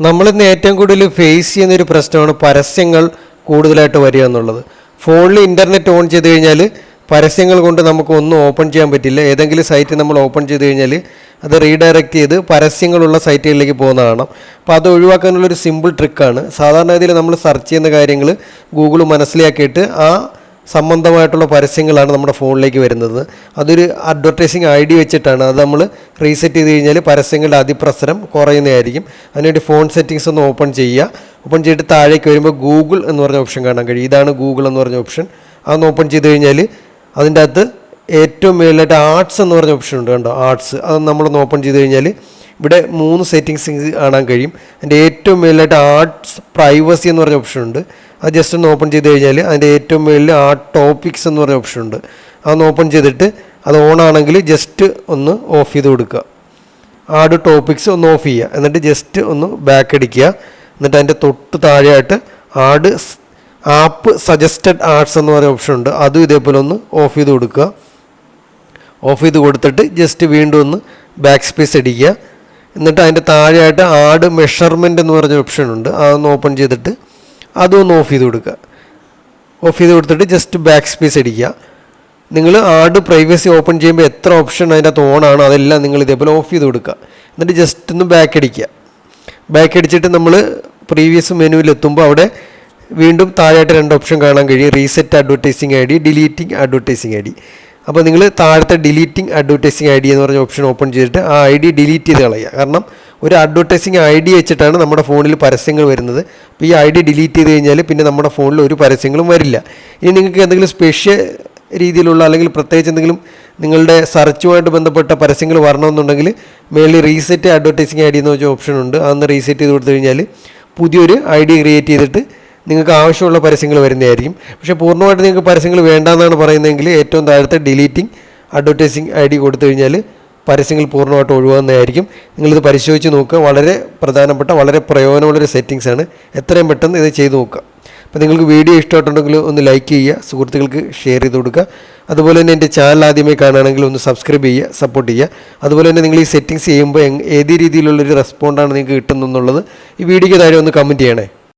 നമ്മളിന്ന് ഏറ്റവും കൂടുതൽ ഫേസ് ചെയ്യുന്ന ഒരു പ്രശ്നമാണ് പരസ്യങ്ങൾ കൂടുതലായിട്ട് വരിക എന്നുള്ളത്. ഫോണിൽ ഇന്റർനെറ്റ് ഓൺ ചെയ്ത് കഴിഞ്ഞാൽ പരസ്യങ്ങൾ കൊണ്ട് നമുക്ക് ഒന്നും ഓപ്പൺ ചെയ്യാൻ പറ്റില്ല. ഏതെങ്കിലും സൈറ്റ് നമ്മൾ ഓപ്പൺ ചെയ്ത് കഴിഞ്ഞാൽ അത് റീഡയറക്റ്റ് ചെയ്ത് പരസ്യങ്ങളുള്ള സൈറ്റുകളിലേക്ക് പോകുന്നതാണ് അപ്പോൾ അത് ഒഴിവാക്കാനുള്ളൊരു സിമ്പിൾ ട്രിക്കാണ് സാധാരണഗതിയിൽ നമ്മൾ സെർച്ച് ചെയ്യുന്ന കാര്യങ്ങൾ ഗൂഗിൾ മനസ്സിലാക്കിയിട്ട് ആ സംബന്ധമായിട്ടുള്ള പരസ്യങ്ങളാണ് നമ്മുടെ ഫോണിലേക്ക് വരുന്നത്. അതൊരു അഡ്വർടൈസിങ് ഐ ഡി വെച്ചിട്ടാണ്. അത് നമ്മൾ റീസെറ്റ് ചെയ്ത് കഴിഞ്ഞാൽ പരസ്യങ്ങളുടെ അതിപ്രസരം കുറയുന്നതായിരിക്കും. അതിനുവേണ്ടി ഫോൺ സെറ്റിങ്സ് ഒന്ന് ഓപ്പൺ ചെയ്യുക. ഓപ്പൺ ചെയ്തിട്ട് താഴേക്ക് വരുമ്പോൾ ഗൂഗിൾ എന്ന് പറഞ്ഞ ഓപ്ഷൻ കാണാൻ കഴിയും. ഇതാണ് ഗൂഗിൾ എന്ന് പറഞ്ഞ ഓപ്ഷൻ അതൊന്ന് ഓപ്പൺ ചെയ്ത് കഴിഞ്ഞാൽ അതിന്റെ അകത്ത് ഏറ്റവും മേളിലായിട്ട് ആർട്സ് എന്ന് പറഞ്ഞ ഓപ്ഷൻ ഉണ്ട് കണ്ടോ? ആർട്സ് അത് നമ്മളൊന്ന് ഓപ്പൺ ചെയ്ത് കഴിഞ്ഞാൽ ഇവിടെ മൂന്ന് സെറ്റിങ്സ് കാണാൻ കഴിയും. അതിന്റെ ഏറ്റവും മേളിലായിട്ട് ആർട്സ് പ്രൈവസി എന്ന് പറഞ്ഞ ഓപ്ഷൻ ഉണ്ട്. അത് ജസ്റ്റ് ഒന്ന് ഓപ്പൺ ചെയ്ത് കഴിഞ്ഞാൽ അതിന്റെ ഏറ്റവും മുകളിൽ ആ ടോപ്പിക്സ് എന്ന് പറയുന്ന ഓപ്ഷൻ ഉണ്ട്. അതൊന്ന് ഓപ്പൺ ചെയ്തിട്ട് അത് ഓൺ ആണെങ്കിൽ ജസ്റ്റ് ഒന്ന് ഓഫ് ചെയ്ത് കൊടുക്കുക. ആഡ് ടോപ്പിക്സ് ഒന്ന് ഓഫ് ചെയ്യുക. എന്നിട്ട് ജസ്റ്റ് ഒന്ന് ബാക്ക് അടിക്കുക. എന്നിട്ട് അതിന്റെ തൊട്ട് താഴെയായിട്ട് ആഡ് ആപ്പ് സജസ്റ്റഡ് ആർട്സ് എന്ന് പറയുന്ന ഓപ്ഷൻ ഉണ്ട്. അതും ഇതേപോലെ ഒന്ന് ഓഫ് ചെയ്ത് കൊടുക്കുക. ഓഫ് ചെയ്ത് കൊടുത്തിട്ട് ജസ്റ്റ് വീണ്ടും ഒന്ന് ബാക്ക് സ്പേസ് അടിക്കുക. എന്നിട്ട് അതിന്റെ താഴെയായിട്ട് ആഡ് മെഷർമെന്റ് എന്ന് പറഞ്ഞ ഓപ്ഷൻ ഉണ്ട്. അതൊന്ന് ഓപ്പൺ ചെയ്തിട്ട് അതും ഒന്ന് ഓഫ് ചെയ്ത് കൊടുക്കുക. ഓഫ് ചെയ്ത് കൊടുത്തിട്ട് ജസ്റ്റ് ബാക്ക് സ്പേസ് അടിക്കുക. നിങ്ങൾ ആഡ് പ്രൈവസി ഓപ്പൺ ചെയ്യുമ്പോൾ എത്ര ഓപ്ഷൻ അതിന്റെ അകത്ത് അതെല്ലാം നിങ്ങൾ ഇതേപോലെ ഓഫ് ചെയ്ത് കൊടുക്കുക. എന്നിട്ട് ജസ്റ്റ് ഒന്ന് ബാക്ക് അടിക്കുക. ബാക്ക് അടിച്ചിട്ട് നമ്മൾ പ്രീവിയസ് മെനുവിൽ എത്തുമ്പോൾ അവിടെ വീണ്ടും താഴെയായിട്ട് രണ്ട് ഓപ്ഷൻ കാണാൻ കഴിയും. Reset advertising I D deleting advertising I D. അപ്പോൾ നിങ്ങൾ താഴത്തെ ഡിലീറ്റിംഗ് അഡ്വർടൈസിങ് ഐ ഡി എന്ന് പറഞ്ഞ ഓപ്ഷൻ ഓപ്പൺ ചെയ്തിട്ട് ആ ഐ ഡി ഡിലീറ്റ് ചെയ്ത് കളയുക. കാരണം ഒരു അഡ്വർടൈസിങ് ഐ ഡി വെച്ചിട്ടാണ് നമ്മുടെ ഫോണിൽ പരസ്യങ്ങൾ വരുന്നത്. ഈ ഐ ഡി ഡിലീറ്റ് ചെയ്ത് കഴിഞ്ഞാൽ പിന്നെ നമ്മുടെ ഫോണിൽ ഒരു പരസ്യങ്ങളും വരില്ല. ഇനി നിങ്ങൾക്ക് എന്തെങ്കിലും സ്പെഷ്യൽ രീതിയിലുള്ള അല്ലെങ്കിൽ പ്രത്യേകിച്ച് എന്തെങ്കിലും നിങ്ങളുടെ സെർച്ചുമായിട്ട് ബന്ധപ്പെട്ട പരസ്യങ്ങൾ വരണമെന്നുണ്ടെങ്കിൽ മേളിൽ റീസെറ്റ് അഡ്വർടൈസിങ് ഐ ഡി എന്ന് വെച്ച ഓപ്ഷൻ ഉണ്ട്. അതൊന്ന് റീസെറ്റ് ചെയ്ത് കൊടുത്തു കഴിഞ്ഞാൽ പുതിയൊരു ഐ ഡി ക്രിയേറ്റ് ചെയ്തിട്ട് നിങ്ങൾക്ക് ആവശ്യമുള്ള പരസ്യങ്ങൾ വരുന്നതായിരിക്കും. പക്ഷേ പൂർണമായിട്ട് നിങ്ങൾക്ക് പരസ്യങ്ങൾ വേണ്ടാന്നാണ് പറയുന്നതെങ്കിൽ ഏറ്റവും താഴത്തെ ഡിലീറ്റിംഗ് അഡ്വർടൈസിങ് ഐ ഡി കൊടുത്തു കഴിഞ്ഞാൽ പരസ്യങ്ങൾ പൂർണമായിട്ട് ഒഴിവാകുന്നതായിരിക്കും. നിങ്ങളിത് പരിശോധിച്ച് നോക്കുക. വളരെ പ്രധാനപ്പെട്ട വളരെ പ്രയോജനമുള്ളൊരു സെറ്റിങ്സ് ആണ്. എത്രയും പെട്ടെന്ന് ഇത് ചെയ്ത് നോക്കുക. അപ്പോൾ നിങ്ങൾക്ക് വീഡിയോ ഇഷ്ടമായിട്ടുണ്ടെങ്കിൽ ഒന്ന് ലൈക്ക് ചെയ്യുക സുഹൃത്തുക്കൾക്ക് ഷെയർ ചെയ്ത് കൊടുക്കുക. അതുപോലെ തന്നെ എന്റെ ചാനൽ ആദ്യമായി കാണുകയാണെങ്കിൽ ഒന്ന് സബ്സ്ക്രൈബ് ചെയ്യുക സപ്പോർട്ട് ചെയ്യുക. അതുപോലെ തന്നെ നിങ്ങൾ ഈ സെറ്റിങ്സ് ചെയ്യുമ്പോൾ ഏത് രീതിയിലുള്ളൊരു റെസ്പോണ്ടാണ് നിങ്ങൾക്ക് കിട്ടുന്നതെന്നുള്ളത് ഈ വീഡിയോയ്ക്ക് താഴെ ഒന്ന് കമന്റ് ചെയ്യണേ.